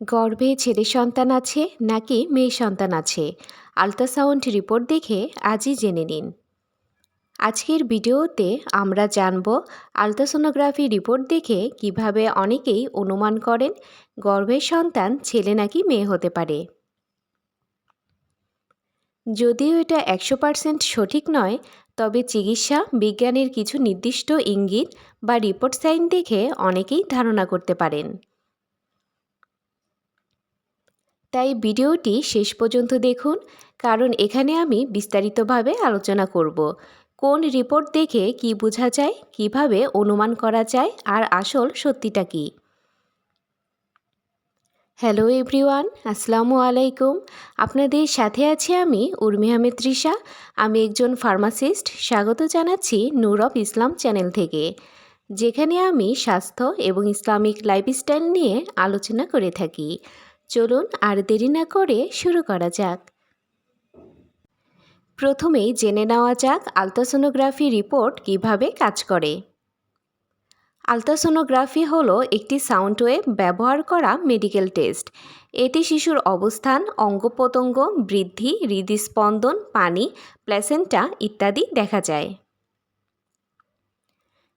গর্ভে ছেলে সন্তান আছে নাকি মেয়ে সন্তান আছে? আলট্রাসাউন্ড রিপোর্ট দেখে আজই জেনে নিন। আজকের ভিডিওতে আমরা জানব আলট্রাসোনোগ্রাফি রিপোর্ট দেখে কীভাবে অনেকেই অনুমান করেন গর্ভের সন্তান ছেলে নাকি মেয়ে হতে পারে। যদিও এটা একশো পার্সেন্ট সঠিক নয়, তবে চিকিৎসা, বিজ্ঞানের কিছু নির্দিষ্ট ইঙ্গিত বা রিপোর্ট সাইন দেখে অনেকেই ধারণা করতে পারেন। তাই ভিডিওটি শেষ পর্যন্ত দেখুন, কারণ এখানে আমি বিস্তারিতভাবে আলোচনা করব। কোন রিপোর্ট দেখে কি বোঝা যায়, কীভাবে অনুমান করা যায়, আর আসল সত্যিটা কী? হ্যালো এভরিওয়ান, আসসালামু আলাইকুম। আপনাদের সাথে আছি আমি উর্মি আহমেদ আমি একজন ফার্মাসিস্ট। স্বাগত জানাচ্ছি নূর অফ ইসলাম চ্যানেল থেকে, যেখানে আমি স্বাস্থ্য এবং ইসলামিক লাইফস্টাইল নিয়ে আলোচনা করে থাকি। চলুন আর দেরি না করে শুরু করা যাক। প্রথমেই জেনে নেওয়া যাক আলট্রাসোনোগ্রাফি রিপোর্ট কীভাবে কাজ করে। আলট্রাসোনোগ্রাফি হলো একটি সাউন্ড ওয়েভ ব্যবহার করা মেডিকেল টেস্ট। এটি শিশুর অবস্থান অঙ্গ প্রত্যঙ্গ বৃদ্ধি, হৃদস্পন্দন, পানি, প্লেসেন্টা ইত্যাদি দেখা যায়।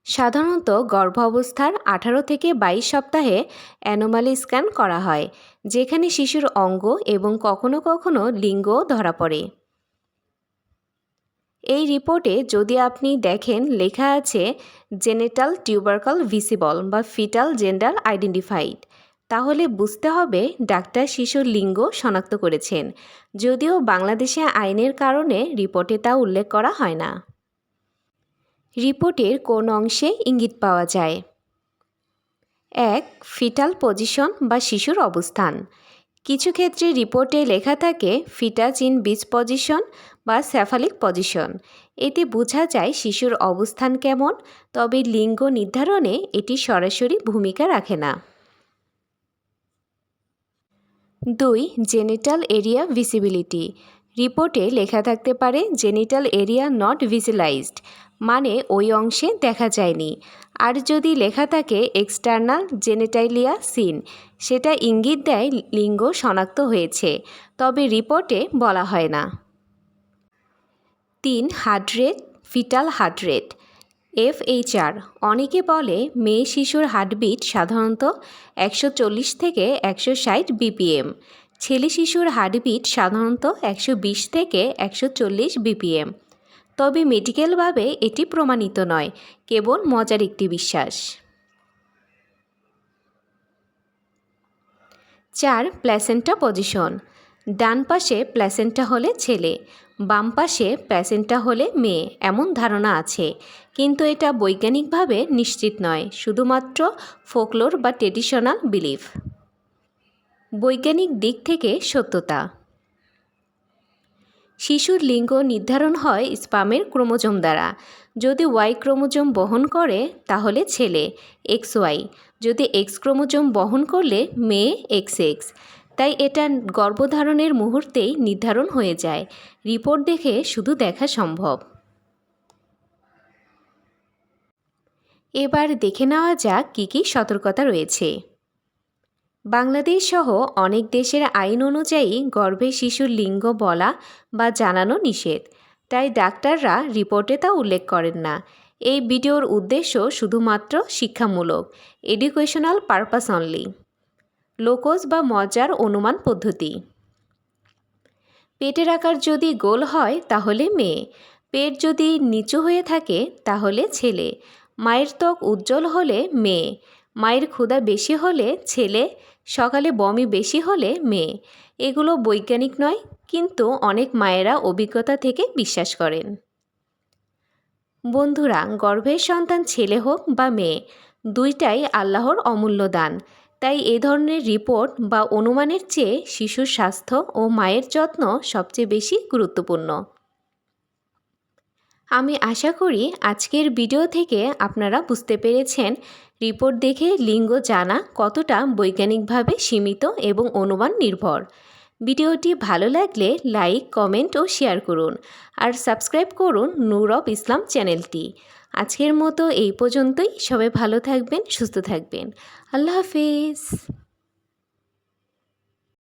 সাধারণত গর্ভাবস্থার আঠারো থেকে বাইশ সপ্তাহে অ্যানোমালি স্ক্যান করা হয়, যেখানে শিশুর অঙ্গ এবং কখনো কখনো লিঙ্গও ধরা পড়ে। এই রিপোর্টে যদি আপনি দেখেন, লেখা আছে জেনেটাল টিউবারকাল ভিসিবল বা ফিটাল জেন্ডার আইডেন্টিফাইড, তাহলে বুঝতে হবে ডাক্তার শিশুর লিঙ্গ শনাক্ত করেছেন, যদিও বাংলাদেশে আইনের কারণে রিপোর্টে তা উল্লেখ করা হয় না। রিপোর্টের কোন অংশে ইঙ্গিত পাওয়া যায়? এক, ফিটাল পজিশন বা শিশুর অবস্থান। কিছু ক্ষেত্রে রিপোর্টে লেখা থাকে ফিটাচ ইন বিচ পজিশন বা স্যাফালিক পজিশন। এতে বোঝা যায় শিশুর অবস্থান কেমন, তবে লিঙ্গ নির্ধারণে এটি সরাসরি ভূমিকা রাখে না। দুই, জেনিটাল এরিয়া ভিসিবিলিটি রিপোর্টে লেখা থাকতে পারে, জেনিটাল এরিয়া নট ভিজিলাইজড মানে ওই অংশে দেখা যায়নি। আর যদি লেখা থাকে এক্সটার্নাল জেনেটাইলিয়া সিন, সেটা ইঙ্গিত দেয় লিঙ্গ শনাক্ত হয়েছে, তবে রিপোর্টে বলা হয় না। তিন heart rate fetal heart rate FHR, অনেকে বলে মেয়ে শিশুর হার্টবিট সাধারণত একশো চল্লিশ থেকে একশো ষাট বিপিএম, ছেলে শিশুর হার্টবিট সাধারণত একশো বিশ থেকে একশো চল্লিশ বিপিএম। তবে মেডিকেলভাবে এটি প্রমাণিত নয়, কেবল মজার একটি বিশ্বাস। চার প্ল্যাসেন্টা পজিশন। ডান পাশে প্ল্যাসেন্টা হলে ছেলে, বাম পাশে প্ল্যাসেন্টা হলে মেয়ে, এমন ধারণা আছে। কিন্তু এটা বৈজ্ঞানিকভাবে নিশ্চিত নয়, শুধুমাত্র ফোকলোর বা ট্রেডিশনাল বিলিফ। বৈজ্ঞানিক দিক থেকে সত্যতা। শিশুর লিঙ্গ নির্ধারণ হয় স্পামের ক্রোমোজোম দ্বারা। যদি ওয়াই ক্রোমোজোম বহন করে, তাহলে ছেলে। X Y. যদি এক্স ক্রোমোজোম বহন করলে, মেয়ে এক্স এক্স। তাই এটা গর্ভধারণের মুহূর্তেই নির্ধারণ হয়ে যায়। রিপোর্ট দেখে শুধু দেখা সম্ভব। এবার দেখে নেওয়া যাক কী কী সতর্কতা রয়েছে। বাংলাদেশ সহ অনেক দেশের আইন অনুযায়ী গর্ভে শিশুর লিঙ্গ বলা বা জানানো নিষেধ। তাই ডাক্তাররা রিপোর্টে তা উল্লেখ করেন না। এই ভিডিওর উদ্দেশ্য শুধুমাত্র শিক্ষামূলক, এডুকেশনাল পারপাস অনলি। লোকজ বা মজার অনুমান পদ্ধতি। পেটের আকার যদি গোল হয়, তাহলে মেয়ে। পেট যদি নিচু হয়ে থাকে, তাহলে ছেলে। মায়ের ত্বক উজ্জ্বল হলে মেয়ে। মায়ের ক্ষুধা বেশি হলে ছেলে। সকালে বমি বেশি হলে মেয়ে। এগুলো বৈজ্ঞানিক নয়, কিন্তু অনেক মায়েরা অভিজ্ঞতা থেকে বিশ্বাস করেন। বন্ধুরা, গর্ভের সন্তান ছেলে হোক বা মেয়ে, দুইটাই আল্লাহর অমূল্য দান। তাই এ ধরনের রিপোর্ট বা অনুমানের চেয়ে শিশুর স্বাস্থ্য ও মায়ের যত্ন সবচেয়ে বেশি গুরুত্বপূর্ণ। আমি আশা করি আজকের ভিডিও থেকে আপনারা বুঝতে পেরেছেন। রিপোর্ট দেখে লিঙ্গ জানা কতটা বৈজ্ঞানিকভাবে সীমিত এবং অনুমান নির্ভর। ভিডিওটি ভালো লাগলে লাইক, কমেন্ট ও শেয়ার করুন। আর সাবস্ক্রাইব করুন নূর অফ ইসলাম চ্যানেলটি। আজকের মতো এই পর্যন্তই। সবাই ভালো থাকবেন, সুস্থ থাকবেন। আল্লাহ হাফিজ।